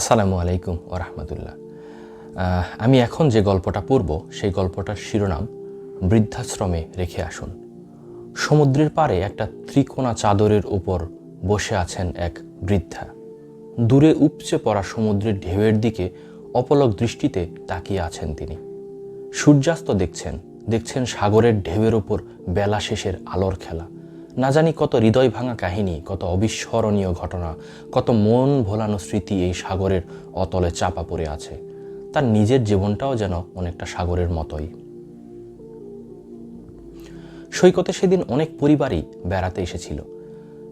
আসসালামু আলাইকুম ও রহমতুল্লাহ। আমি এখন যে গল্পটা পড়ব, সেই গল্পটার শিরোনাম, বৃদ্ধাশ্রমে রেখে আসুন। সমুদ্রের পাড়ে একটা ত্রিকোণা চাদরের উপর বসে আছেন এক বৃদ্ধা। দূরে উপচে পড়া সমুদ্রের ঢেউয়ের দিকে অপলক দৃষ্টিতে তাকিয়ে আছেন তিনি। সূর্যাস্ত দেখছেন দেখছেন সাগরের ঢেউয়ের ওপর বেলা শেষের আলোর খেলা। না জানি কত হৃদয় ভাঙা কাহিনী, কত অবিস্মরণীয় ঘটনা, কত মন ভোলানো স্মৃতি এই সাগরের অতলে চাপা পড়ে আছে। তার নিজের জীবনটাও যেন অনেকটা সাগরের মতোই। সৈকতে সেদিন অনেক পরিবারই বেড়াতে এসেছিল।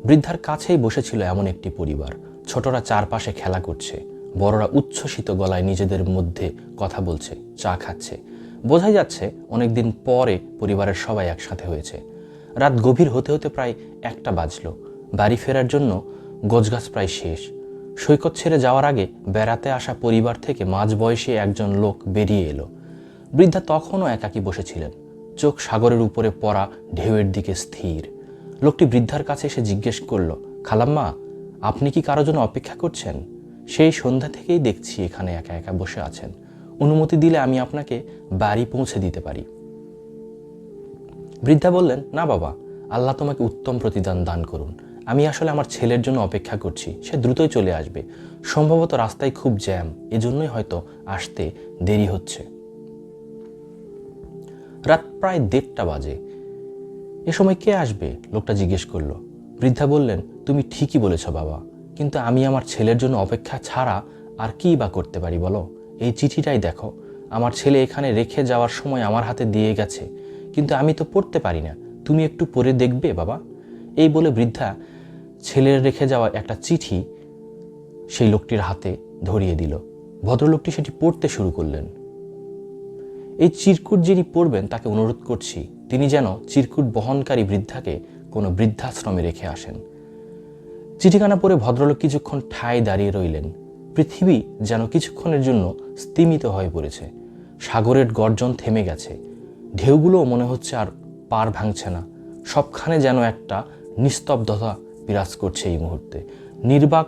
বৃদ্ধার কাছেই বসেছিল এমন একটি পরিবার। ছোটরা চারপাশে খেলা করছে। বড়রা উচ্ছ্বসিত গলায় নিজেদের মধ্যে কথা বলছে, চা খাচ্ছে। বোঝাই যাচ্ছে অনেকদিন পরে পরিবারের সবাই একসাথে হয়েছে। রাত গভীর হতে হতে প্রায় একটা বাজলো। বাড়ি ফেরার জন্য গোছগাছ প্রায় শেষ। সৈকত ছেড়ে যাওয়ার আগে বেড়াতে আসা পরিবার থেকে মাঝ বয়সে একজন লোক বেরিয়ে এলো। বৃদ্ধা তখনও একাকী বসেছিলেন। চোখ সাগরের উপরে পড়া ঢেউয়ের দিকে স্থির। লোকটি বৃদ্ধার কাছে এসে জিজ্ঞেস করল, খালাম্মা, আপনি কি কারও জন্য অপেক্ষা করছেন? সেই সন্ধ্যা থেকেই দেখছি এখানে একা একা বসে আছেন। অনুমতি দিলে আমি আপনাকে বাড়ি পৌঁছে দিতে পারি। বৃদ্ধা বললেন, না বাবা, আল্লাহ তোমাকে উত্তম প্রতিদান দান করুন। আমি আসলে আমার ছেলের জন্য অপেক্ষা করছি, সে দ্রুতই চলে আসবে। সম্ভবত রাস্তায় খুব জ্যাম, এজন্যই হয়তো আসতে দেরি হচ্ছে। রাত প্রায় দেড়টা বাজে। এ সময় কে আসবে? লোকটা জিজ্ঞেস করল। বৃদ্ধা বললেন, তুমি ঠিকই বলেছ বাবা, কিন্তু আমি আমার ছেলের জন্য অপেক্ষা ছাড়া আর কী বা করতে পারি বলো? এই চিঠিটাই দেখো। আমার ছেলে এখানে রেখে যাওয়ার সময় আমার হাতে দিয়ে গেছে। কিন্তু আমি তো পড়তে পারি না। তুমি একটু পড়ে দেখবে, বাবা। এই বলে বৃদ্ধা ছেলের রেখে যাওয়া একটা চিঠি সেই লোকটির হাতে ধরিয়ে দিল। ভদ্রলোকটি সেটি পড়তে শুরু করলেন। এই চিরকুট যিনি পড়বেন, তাকে অনুরোধ করছি, তিনি যেন চিরকুট বহনকারী বৃদ্ধাকে কোনো বৃদ্ধাশ্রমে রেখে আসেন। চিঠিখানা পড়ে ভদ্রলোক কিছুক্ষণ ঠায় দাঁড়িয়ে রইলেন। পৃথিবী যেন কিছুক্ষণের জন্য স্তিমিত হয়ে পড়েছে। সাগরের গর্জন থেমে গেছে। ঢেউগুলোও মনে হচ্ছে আর পার ভাঙছে না। সবখানে যেন একটা নিস্তব্ধতা বিরাজ করছে এই মুহূর্তে। নির্বাক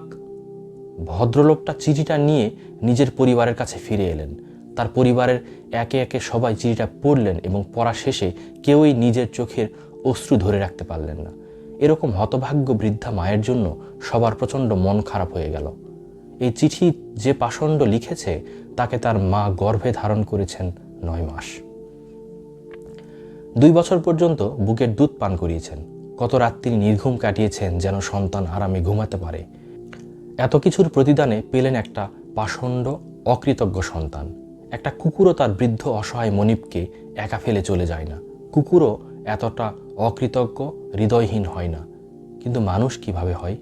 ভদ্রলোকটা চিঠিটা নিয়ে নিজের পরিবারের কাছে ফিরে এলেন। তার পরিবারের একে একে সবাই চিঠিটা পড়লেন এবং পড়া শেষে কেউই নিজের চোখের অশ্রু ধরে রাখতে পারলেন না। এরকম হতভাগ্য বৃদ্ধা মায়ের জন্য সবার প্রচণ্ড মন খারাপ হয়ে গেল। এই চিঠি যে পাষণ্ড লিখেছে, তাকে তার মা গর্ভে ধারণ করেছেন নয় মাস। দুই বছর পর্যন্ত বুকের দুধ পান করিয়েছেন। কত রাত তিনি নির্ঘুম কাটিয়েছেন যেন সন্তান আরামে ঘুমাতে পারে। এত কিছুর প্রতিদানে পেলেন একটা পাষণ্ড, অকৃতজ্ঞ সন্তান। একটা কুকুরও তার বৃদ্ধ অসহায় মনিবকে একা ফেলে চলে যায় না। কুকুরও এতটা অকৃতজ্ঞ, হৃদয়হীন হয় না। কিন্তু মানুষ কীভাবে হয়?